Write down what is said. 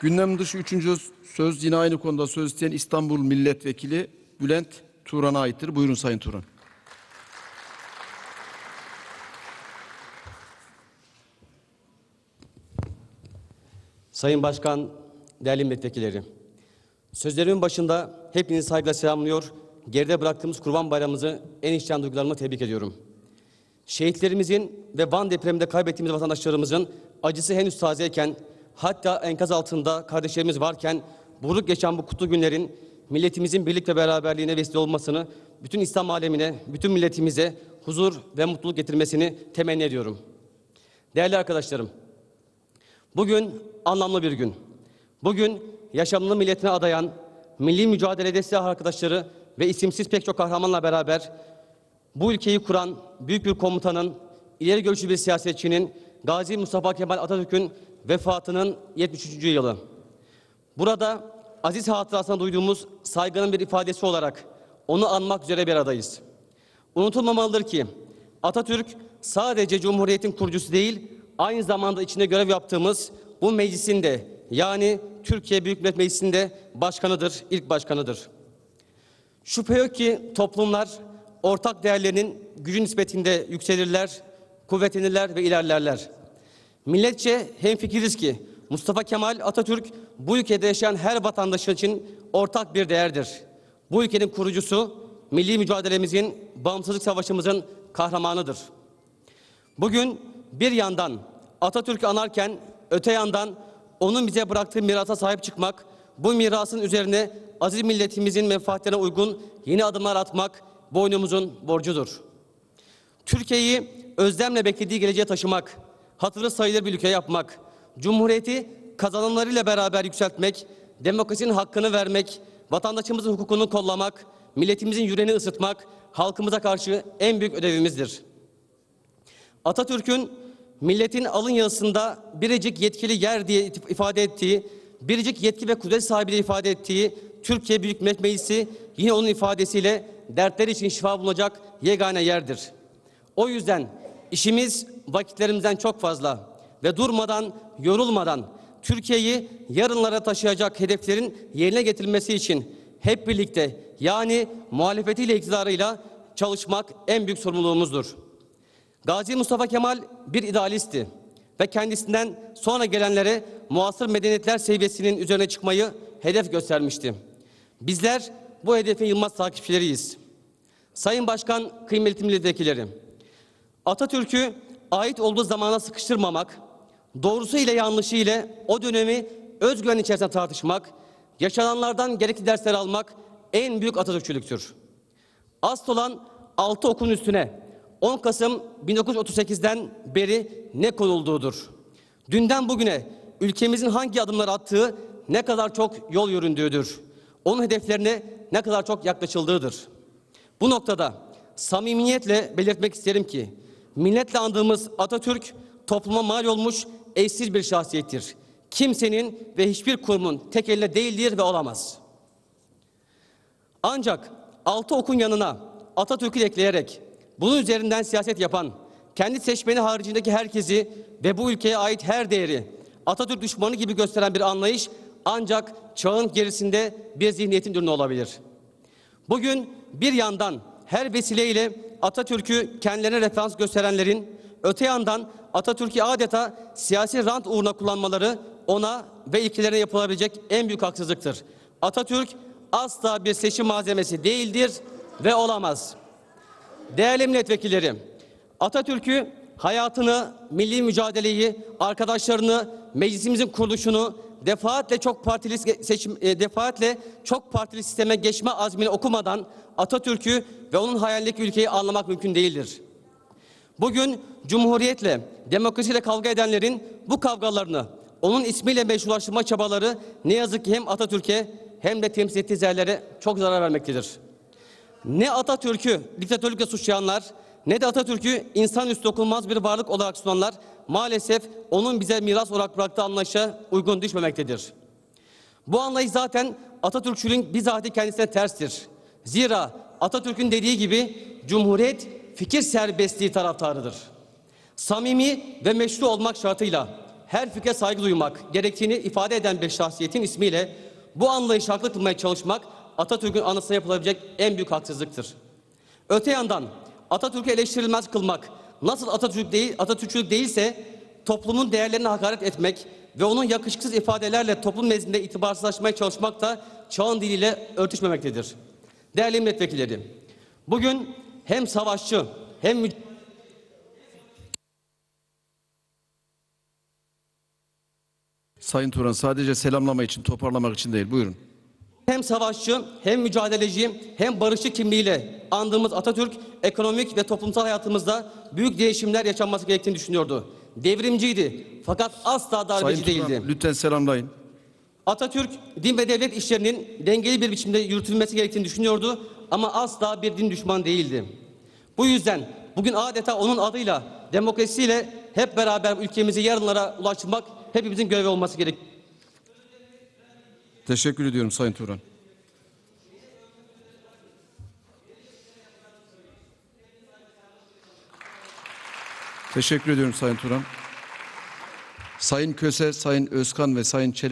Gündem dışı üçüncü söz yine aynı konuda söz isteyen İstanbul Milletvekili Bülent Turan'a aittir. Buyurun Sayın Turan. Sayın Başkan, değerli milletvekilleri. Sözlerimin başında hepinizi saygıyla selamlıyor. Geride bıraktığımız Kurban Bayramımızı en içten duygularımla tebrik ediyorum. Şehitlerimizin ve Van depreminde kaybettiğimiz vatandaşlarımızın acısı henüz tazeyken, hatta enkaz altında kardeşlerimiz varken, buruk geçen bu kutlu günlerin milletimizin birlik ve beraberliğine vesile olmasını, bütün İslam alemine, bütün milletimize huzur ve mutluluk getirmesini temenni ediyorum. Değerli arkadaşlarım, Bugün anlamlı bir gün. Bugün yaşamını milletine adayan, milli mücadelede silah arkadaşları ve isimsiz pek çok kahramanla beraber bu ülkeyi kuran büyük bir komutanın, ileri görüşlü bir siyasetçinin, Gazi Mustafa Kemal Atatürk'ün vefatının 73. yılı. Burada aziz hatırasına duyduğumuz saygının bir ifadesi olarak onu anmak üzere bir aradayız. Unutulmamalıdır ki Atatürk sadece Cumhuriyet'in kurucusu değil, aynı zamanda içinde görev yaptığımız bu meclisin de yani Türkiye Büyük Millet Meclisi'nde başkanıdır, ilk başkanıdır. Şüphe yok ki toplumlar ortak değerlerinin gücü nispetinde yükselirler, kuvvetlenirler ve ilerlerler. Milletçe hemfikiriz ki Mustafa Kemal Atatürk bu ülkede yaşayan her vatandaş için ortak bir değerdir. Bu ülkenin kurucusu, milli mücadelemizin, bağımsızlık savaşımızın kahramanıdır. Bugün bir yandan Atatürk'ü anarken öte yandan onun bize bıraktığı mirasa sahip çıkmak, bu mirasın üzerine aziz milletimizin menfaatlerine uygun yeni adımlar atmak boynumuzun borcudur. Türkiye'yi özlemle beklediği geleceğe taşımak, hatırı sayılır bir ülke yapmak, cumhuriyeti kazanımlarıyla beraber yükseltmek, demokrasinin hakkını vermek, vatandaşımızın hukukunu kollamak, milletimizin yüreğini ısıtmak halkımıza karşı en büyük ödevimizdir. Atatürk'ün milletin alın yazısında biricik yetkili yer diye ifade ettiği, biricik yetki ve kudret sahibi diye ifade ettiği Türkiye Büyük Millet Meclisi yine onun ifadesiyle dertler için şifa bulacak yegane yerdir. O yüzden işimiz vakitlerimizden çok fazla ve durmadan, yorulmadan Türkiye'yi yarınlara taşıyacak hedeflerin yerine getirilmesi için hep birlikte yani muhalefetiyle iktidarıyla çalışmak en büyük sorumluluğumuzdur. Gazi Mustafa Kemal bir idealistti ve kendisinden sonra gelenlere muasır medeniyetler seviyesinin üzerine çıkmayı hedef göstermişti. Bizler bu hedefin yılmaz takipçileriyiz. Sayın Başkan, kıymetli milletvekilleri, Atatürk'ü ait olduğu zamana sıkıştırmamak, doğrusu ile yanlışı ile o dönemi özgüven içerisinde tartışmak, yaşananlardan gerekli dersler almak en büyük Atatürkçülüktür. Asıl olan altı okun üstüne 10 Kasım 1938'den beri ne konulduğudur. Dünden bugüne ülkemizin hangi adımlar attığı ne kadar çok yol yüründüğüdür. Onun hedeflerine ne kadar çok yaklaşıldığıdır. Bu noktada samimiyetle belirtmek isterim ki milletle andığımız Atatürk topluma mal olmuş eşsiz bir şahsiyettir. Kimsenin ve hiçbir kurumun tek eline değildir ve olamaz. Ancak altı okun yanına Atatürk'ü ekleyerek bunun üzerinden siyaset yapan, kendi seçmeni haricindeki herkesi ve bu ülkeye ait her değeri Atatürk düşmanı gibi gösteren bir anlayış ancak çağın gerisinde bir zihniyetin ürünü olabilir. Bugün bir yandan her vesileyle Atatürk'ü kendilerine referans gösterenlerin öte yandan Atatürk'ü adeta siyasi rant uğruna kullanmaları ona ve ilkelerine yapılabilecek en büyük haksızlıktır. Atatürk asla bir seçim malzemesi değildir ve olamaz. Değerli milletvekillerim, Atatürk'ü hayatını, milli mücadeleyi, arkadaşlarını, meclisimizin kuruluşunu defaatle çok partili seçim e, defaatle çok partili sisteme geçme azmini okumadan Atatürk'ü ve onun hayalindeki ülkeyi anlamak mümkün değildir. Bugün cumhuriyetle, demokrasiyle kavga edenlerin bu kavgalarını onun ismiyle meşrulaştırma çabaları ne yazık ki hem Atatürk'e hem de temsil ettiği zerlere çok zarar vermektedir. Ne Atatürk'ü diktatörlükle suçlayanlar ne de Atatürk'ü insanüstü dokunulmaz bir varlık olarak sunanlar maalesef onun bize miras olarak bıraktığı anlayışa uygun düşmemektedir. Bu anlayış zaten Atatürkçülüğün bizatihi kendisine terstir. Zira Atatürk'ün dediği gibi Cumhuriyet fikir serbestliği taraftarıdır. Samimi ve meşru olmak şartıyla her fikre saygı duymak gerektiğini ifade eden bir şahsiyetin ismiyle bu anlayışı haklı kılmaya çalışmak Atatürk'ün anısına yapılabilecek en büyük haksızlıktır. Öte yandan Atatürk'ü eleştirilmez kılmak nasıl Atatürk değil, Atatürkçülük değilse toplumun değerlerine hakaret etmek ve onun yakışıksız ifadelerle toplum nezdinde itibarsızlaşmaya çalışmak da çağın diliyle örtüşmemektedir. Değerli milletvekilleri, bugün hem savaşçı hem mü- Sayın Turan sadece selamlama için, toparlamak için değil. Buyurun. Hem savaşçı hem mücadeleci hem barışçı kimliğiyle andığımız Atatürk ekonomik ve toplumsal hayatımızda büyük değişimler yaşanması gerektiğini düşünüyordu. Devrimciydi fakat asla darbeci Sayın Turan değildi. lütfen selamlayın. Atatürk din ve devlet işlerinin dengeli bir biçimde yürütülmesi gerektiğini düşünüyordu ama asla bir din düşmanı değildi. Bu yüzden bugün adeta onun adıyla demokrasiyle hep beraber ülkemizi yarınlara ulaştırmak hepimizin görevi olması gerek. Teşekkür ediyorum Sayın Turan. Teşekkür ediyorum Sayın Turan. Sayın Köse, Sayın Özkan ve Sayın Çelik